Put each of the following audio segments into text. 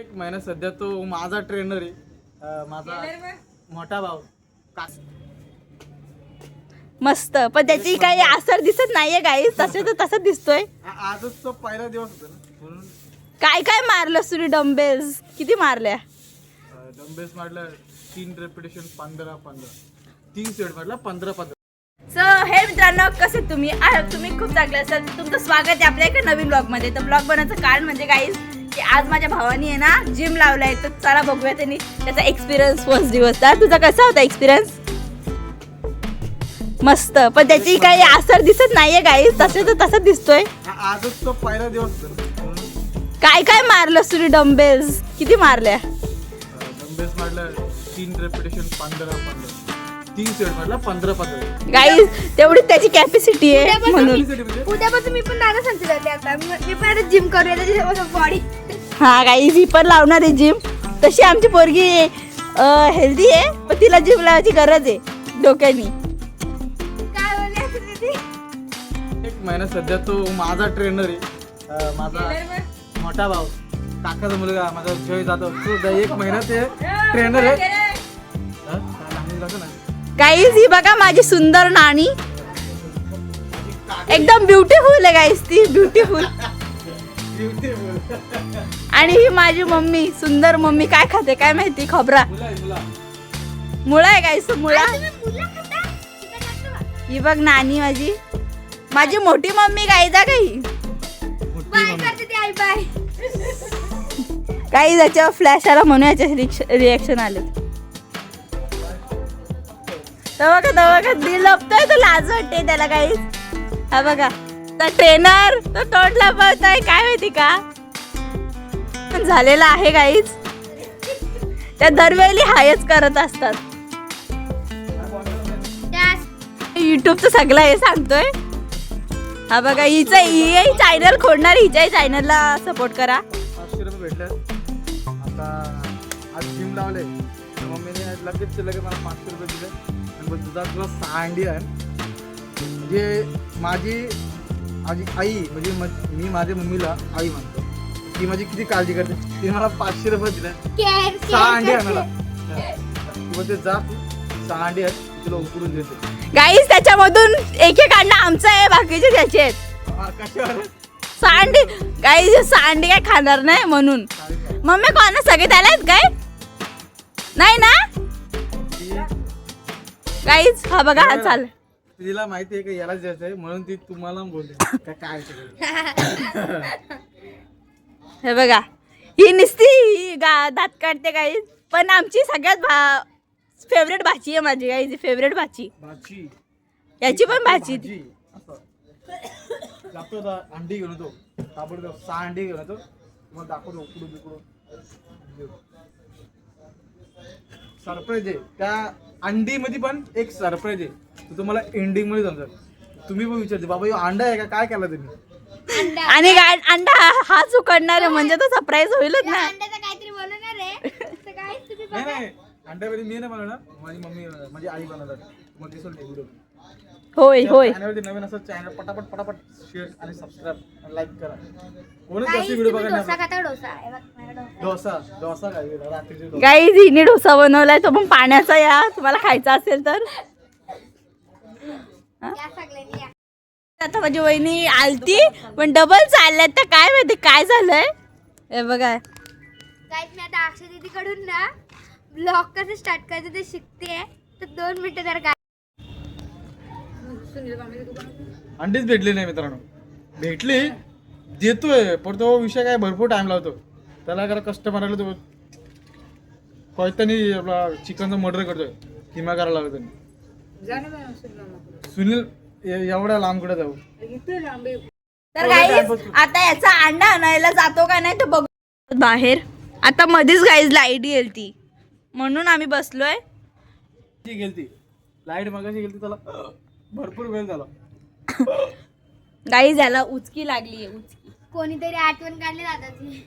एक महिना सध्या तो माझा ट्रेनर आहे. अं, माझा मोठा भाऊ. कास मस्त. पण त्याची काही असर दिसत नाहीये काही तसे तर तसंच दिसतोय. आ- आजच तो पहिला दिवस होता ना म्हणून काय काय मारलं सुरी डम्बेल्स किती मारल्या? डम्बेस मारलं तीन रेपिटेशन पंधरा पंधरा. तीन सेट मारला पंधरा पंधरा. सो हे मित्रांनो कसे तुम्ही आ, तुम्ही खूप चांगले असाल. तुमचं स्वागत आहे आपल्या एका नवीन ब्लॉगमध्ये. तर ब्लॉग बनवायचं कारण म्हणजे काहीच की आज माझ्या भावानी आहे ना जिम लावलाय तर चला बघूया त्यांनी त्याचा एक्सपिरियन्स फर्स्ट दिवस. तर तुझा कसा होता एक्सपिरियन्स मस्त. पण त्याची काही असर दिसत नाहीये काही तसे तर तसंच दिसतोय. आजच तो पहिला दिवस काय काय मारलं सुरी डम्बेल्स किती मारल्या? डम्बेस मारलं तीन रेपिटेशन पंधरा पंधरा पंधरा पंधरा गाईज तेवढी त्याची कॅपॅसिटी आहे. म्हणून उद्यापासून मी पण दादा सांगते जाते आता. मी मी पण आता जिम करूया बॉडी हा गाईज ही पण लावणार आहे जिम तशी आमची पोरगी हेल्दी आहे पण तिला जिम लावायची गरज आहे डोक्यानी. काय बोलले असं दीदी? एक महिना सध्या तो माझा ट्रेनर आहे. अं, माझा मोठा भाऊ. काकाचा मुलगा माझा जय जाधव. तो द- एक महिना ते ट्रेनर आहे. हा? ना? गाईज ही बघा माझी सुंदर नाणी. एकदम ब्युटिफुल आहे गाईज ती ब्युटिफुल आणि ही माझी मम्मी सुंदर मम्मी. काय खाते काय माहिती खबरा? मुळा आहे गाईस मुळा? ही बघ नानी माझी. माझी मोठी मम्मी काही. ती आई बाय काही त्याच्यावर फ्लॅश आला म्हणून याचे रिएक्शन आले बघा तर बघा दिल लपतोय तो लाज वाटते त्याला काही हा बघा तर ट्रेनर तो तोंड लपवतोय काय माहिती का? झालेला आहे काहीच. त्या दरवेळी हायच करत असतात. त्यास युट्यूबचं सगळं हे सांगतोय. हा बघा हिचं ही चॅनल खोडणार हिच्याही चॅनलला सपोर्ट करा. पाचशे रुपये भेटले आता आज जिम लावले. मम्मीने लगेच लगेच मला पाचशे रुपये दिले. मग दुधा तुला आहे म्हणजे माझी माझी आई म्हणजे मी माझ्या मम्मीला आई म्हणतो. ती माझी किती काळजी करते? तिने मला पाचशे रुपये दिले. सहा अंडी केअर. आणायला करते. तू म्हणते जा तू. सहा अंडी आहेत तुला उकडून देते. गाईस त्याच्यामधून एक एक अंडा आमचा आहे बाकीचे त्याचे आहेत. सांडी गाईस सांडी काय खाणार नाही म्हणून. मम्मी कोणा सगळे त्याला आहेत काय? नाही ना? गाईज हा बघा हा चाल. तिला माहिती आहे का याला आहे म्हणून ती तुम्हाला बोलते काय. हे बघा ही निसती ही गा दात काढते गाईज पण आमची सगळ्यात भा फेवरेट भाची आहे माझी गाईची फेवरेट भाची. भाजी याची पण भाची. भाजी असं. जातो आता अंडी घेऊन येतो. ताबडतोब सहा अंडी घेऊन येतो. मग दाखवतो उकडून बिकडून सरप्राईज आहे. त्या अंडी मध्ये पण एक सरप्राईज आहे. तो तुम्हाला एंडिंगमध्ये समजा तुम्ही पण विचारते बाबा ह्यो अंडा आहे का? काय केला तुम्ही? अंडा. आणि गा अंडा हा- हाच उकडणार आहे म्हणजे तो सरप्राईज होईलच ना. अंड्याचं काहीतरी बनवणार आहे. तर काय तुम्ही नाही. नाही. अंड्यामध्ये मी नाही बनवणार. माझी मम्मी माझी आई बनवणार मग दिसेल ते व्हिडिओ होय होय. चॅनलवरती नवीन असं चॅनल पटापट पटापट शेअर आणि सबस्क्राईब लाईक करा. जास्त व्हिडिओ डोसा. खाता डोसा? हे बघ, माझा डोसा. डोसा डोसा काय? रात्रीचे डोसा. गाईज हिने डोसा बनवलाय तो पण पाण्याचा या. तुम्हाला खायचा असेल तर. या सगळ्यांनी या. आता माझी वहिनी आलती पण डबल चालल्यात तर काय माहिती काय झालंय? हे बघा. Guys, मी आता अक्षय दीदीकडून ना ब्लॉग कसं स्टार्ट करायचं ते शिकते तर दोन मिनिटं जर काय अंडीच भेटली नाही मित्रांनो. भेटली देतोय पण तो विषय काय भरपूर टाइम लावतो. त्याला जरा कस्टमरला तो कोयतानी आपला चिकनचा मर्डर करतोय. किमा करायला लागतो सुनील ए- एवढ्या लांब कुठे जाऊ? तर गाईज आता याचा अंडा आणायला जातो का नाही तर बघ. बाहेर. आता मध्येच गाईज लाइट येईल ती म्हणून आम्ही बसलोय. गेलती. लाइट मागाशी गेलती त्याला भरपूर वेळ झाला. गाईज याला उचकी लागली उचकी. कोणीतरी आठवण काढली दादाची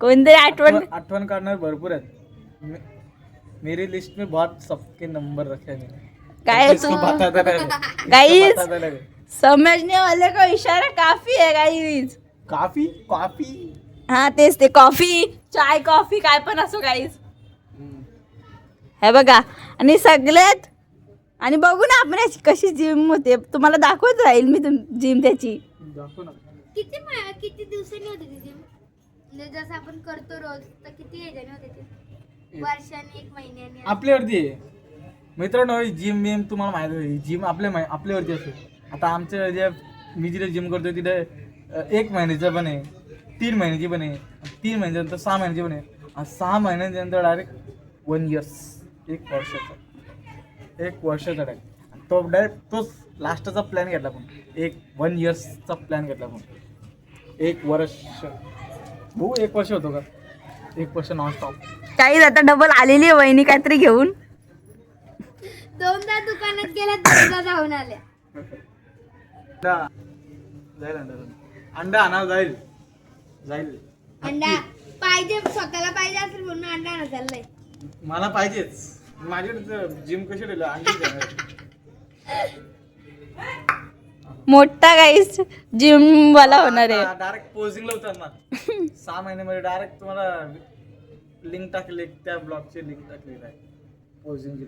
कोणतरी आठवण आठवण काढणार भरपूर आहेत. मे- मेरी लिस्ट में बहुत सबके नंबर रखे हैं मैंने. काय तू बताता नहीं गाईज बताता नहीं समझने वाले को इशारा काफी है गाईज काफी? काफी? हा तेच ते कॉफी चाय कॉफी काय पण असो काहीच हे बघा आणि सगळ्यात आणि बघू ना आपण याची कशी जिम होते. तुम्हाला दाखवत राहील मी तुम जिम त्याची. दाखव ना. किती मा- किती दिवसांनी होते ती जिम म्हणजे जसं आपण करतो रोज तर किती ह्याच्याने होते ते? वर्षाने एक महिन्याने? आपल्यावरती आहे. मित्रांनो जिम बिम तुम्हाला माहिती आहे जिम आपल्या मा- आपल्यावरती असते. आता आमच्या जे मी जिथे जिम करतो तिथे अ, एक महिन्याचं पण आहे. तीन महिन्याची पण आहे. तीन महिन्यानंतर सहा महिन्याची पण आहे. आणि सहा महिन्यानंतर डायरेक्ट वन इयर्स एक वर्षाचा. एक वर्षाचा डायरेक्ट तो डायरेक्ट तोच लास्टचा प्लॅन घेतला पण एक वन इयर्सचा प्लॅन घेतला पण एक वर्ष. भाऊ एक वर्ष होतो का? एक वर्ष नॉनस्टॉप काही आता डबल आलेली आहे वहिनी काहीतरी घेऊन. दोनदा दुकानात गेल्या दोनदा जाऊन आल्या. अंडा. जाईल अंडा अंडा आणा जाईल. जाईल. अंडा पाहिजे स्वतःला पाहिजे असेल म्हणून अंडा आणा चाललंय. मला पाहिजेच. माझ्याकडे जिम कशी मोठा गाईस जिम वाला होणार आहे. डायरेक्ट पोझिंगला उतरणार. सहा महिन्यामध्ये डायरेक्ट तुम्हाला लिंक टाकली त्या ब्लॉगची लिंक टाकलेली आहे पोझिंगची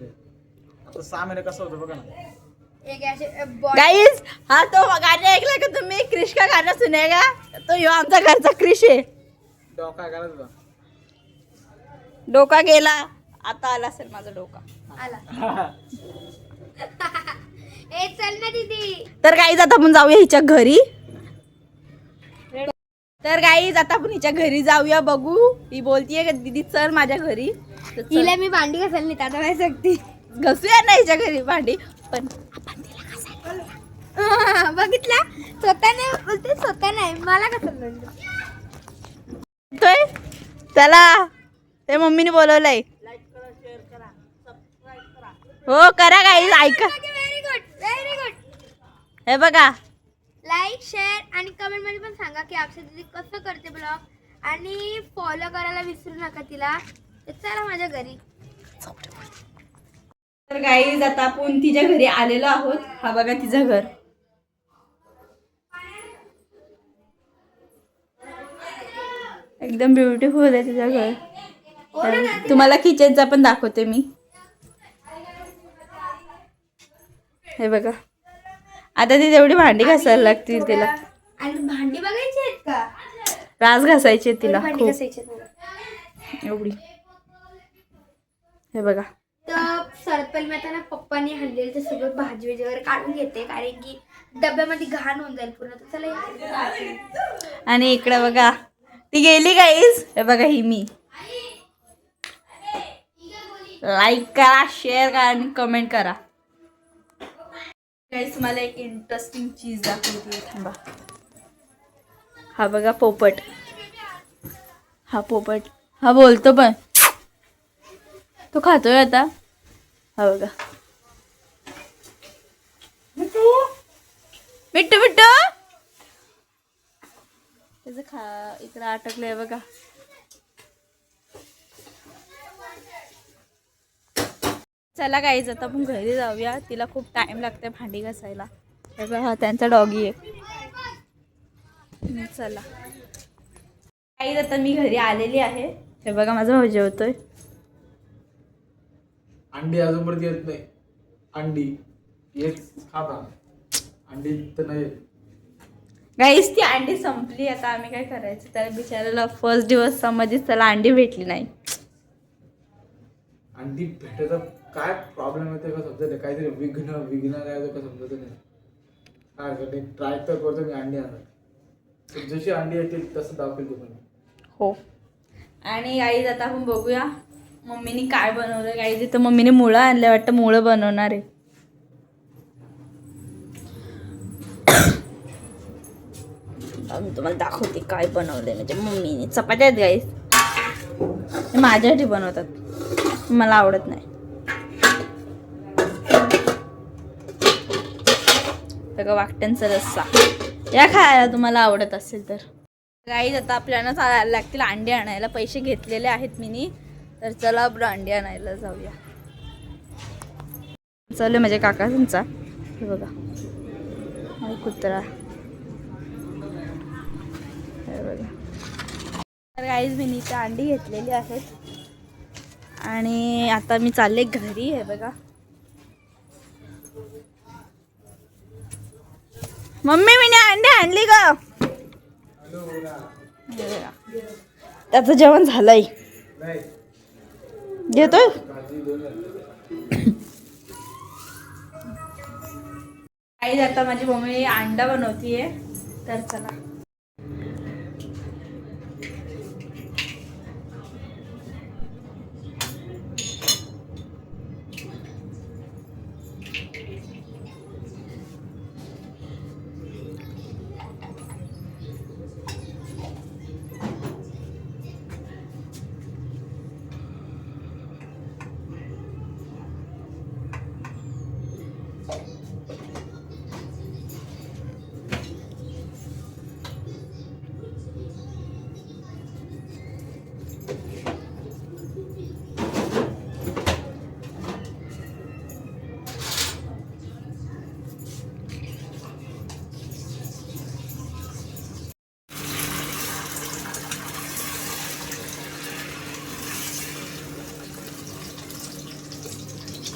आता सहा महिने कसं होतं बघा ना. एक असे बॉडी गाईस हा तो गाणं ऐकला का तुम्ही? क्रिश का गाणं सुनेगा? तो ह्यो आमचा घरचा क्रिश आहे. डोका डोका गेला. आता आला असेल माझा डोका. आला. ए चल ना दीदी. तर गाईज आता आपण जाऊया हिच्या घरी. तर गाईज आता आपण हिच्या घरी जाऊया बघू. ही बोलतीये का दीदी चल माझ्या घरी. तर चल. हिला मी भांडी घासायला नाही आता काय सांगते. घसूया ना हिच्या घरी भांडी पण आपण तिला घासायला बघितला? स्वतः नाही बोलते स्वतः नाही. मला कसं म्हणतो येतोय त्याला ते मम्मीने बोलवलंय. हो करा गाईज ऐका. व्हेरी गुड व्हेरी गुड हे बघा. लाईक शेअर आणि कमेंटमध्ये पण सांगा की अक्षय दीदी कसं करते ब्लॉग आणि फॉलो करायला विसरू नका तिला. तर चला माझ्या घरी. तर गाईज आता आपण तिच्या घरी आलेलो आहोत. हा बघा तिचं घर. एकदम ब्युटिफुल आहे तिचं घर. तर तुम्हाला किचनचा पण दाखवते मी. हे बघा. आता ती तेवढी भांडी घासायला लागतील तिला. आणि भांडी बघायची आहेत का? रास घासायची तिला भांडी घासायची. एवढी. हे बघा. तर सर्वात पहिले मी आता ना पप्पाने हल्लेलं ते सगळं भाजी वगैरे वगैरे काढून घेते कारण की डब्यामध्ये घाण होऊन जाईल पूर्ण. तर चला. आणि इकडे बघा. ती गेली गाईज हे बघा ही मी. लाईक करा शेअर करा आणि कमेंट करा. गाईज मला एक इंटरेस्टिंग चीज दाखवते. थांबा. हा बघा पोपट. हा पोपट. हा बोलतो पण. तो खातोय आता. हा बघा. मिट्टू मिट्टू त्याचं खा इकडं अटकलंय बघा. चला काहीच आता आपण घरी जाऊया. तिला खूप टाइम लागते भांडी घासायला. हे त्यांचा डॉगी आहे. चला. काही आता मी घरी आलेली आहे. हे बघा माझा भाऊ जेवतोय. अंडी अजूनपर्यंत येत नाही. अंडी. येत खाता. अंडी तर नाही. गाईस ती अंडी संपली. आता आम्ही काय करायचं? त्याला बिचारायला फर्स्ट दिवस समजेच त्याला अंडी भेटली नाही. अंडी भेटायचा काय प्रॉब्लेम येते का समजत नाही? काहीतरी विघ्न विघ्न काय का समजत नाही? काय करते? ट्राय तर करतो मी अंडी आणत. जशी अंडी येतील तसं दाखवेल तुम्हाला. हो. आणि आई आता आपण बघूया मम्मीने काय बनवलं काही तर मम्मीने मुळं आणलं वाटतं मुळं बनवणार आहे. मी तुम्हाला दाखवते काय बनवले म्हणजे मम्मीने चपात्या आहेत गाईस माझ्यासाठी बनवतात. मला आवडत नाही. सगळं वाकट्यांचा रस्सा. या खायला तुम्हाला आवडत असेल तर. गाईज आता आपल्याला चालायला लागतील अंडे आणायला. पैसे घेतलेले आहेत मीनी. तर चला आपण अंडे आणायला जाऊया. चालू माझ्या तुमचा. हे बघा. कुत्रा. हे बघा. तर गाईज मी इथे अंडी घेतलेली आहेत. आणि आता मी चालले घरी आहे बघा. मम्मी मी अंडी आणली का त्याचं जेवण झालंय. घेतोय? आई आता माझी मम्मी अंडा बनवतीये. तर चला.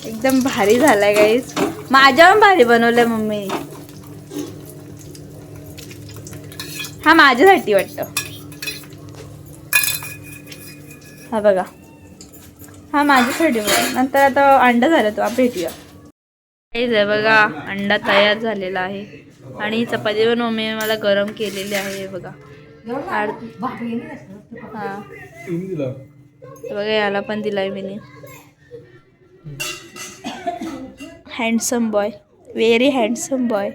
एकदम भारी झालाय गाईस माझ्या पण भारी बनवलंय मम्मी. हा माझ्यासाठी वाटतं. हा बघा. हा माझ्यासाठी बघा. नंतर आता अंडा झाला तो आपण भेटूया. आहे बघा अंडा तयार झालेला आहे. आणि चपाती पण मम्मी मला गरम केलेली आहे बघा. हा. हे बघा याला पण दिलाय मी handsome boy very handsome boy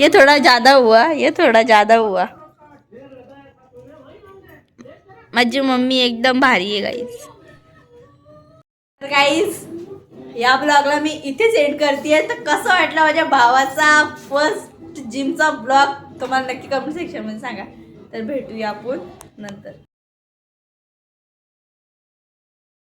ये थोड़ा ज्यादा हुआ ये थोड़ा ज्यादा हुआ. माझी मम्मी एकदम भारी आहे गाईज तर गाईज या ब्लॉगला मी इथेच एंड करते तर कसं वाटलं माझ्या भावाचा फर्स्ट जिमचा ब्लॉग तुम्हाला नक्की कमेंट सेक्शनमध्ये सांगा. तर भेटूया आपण नंतर.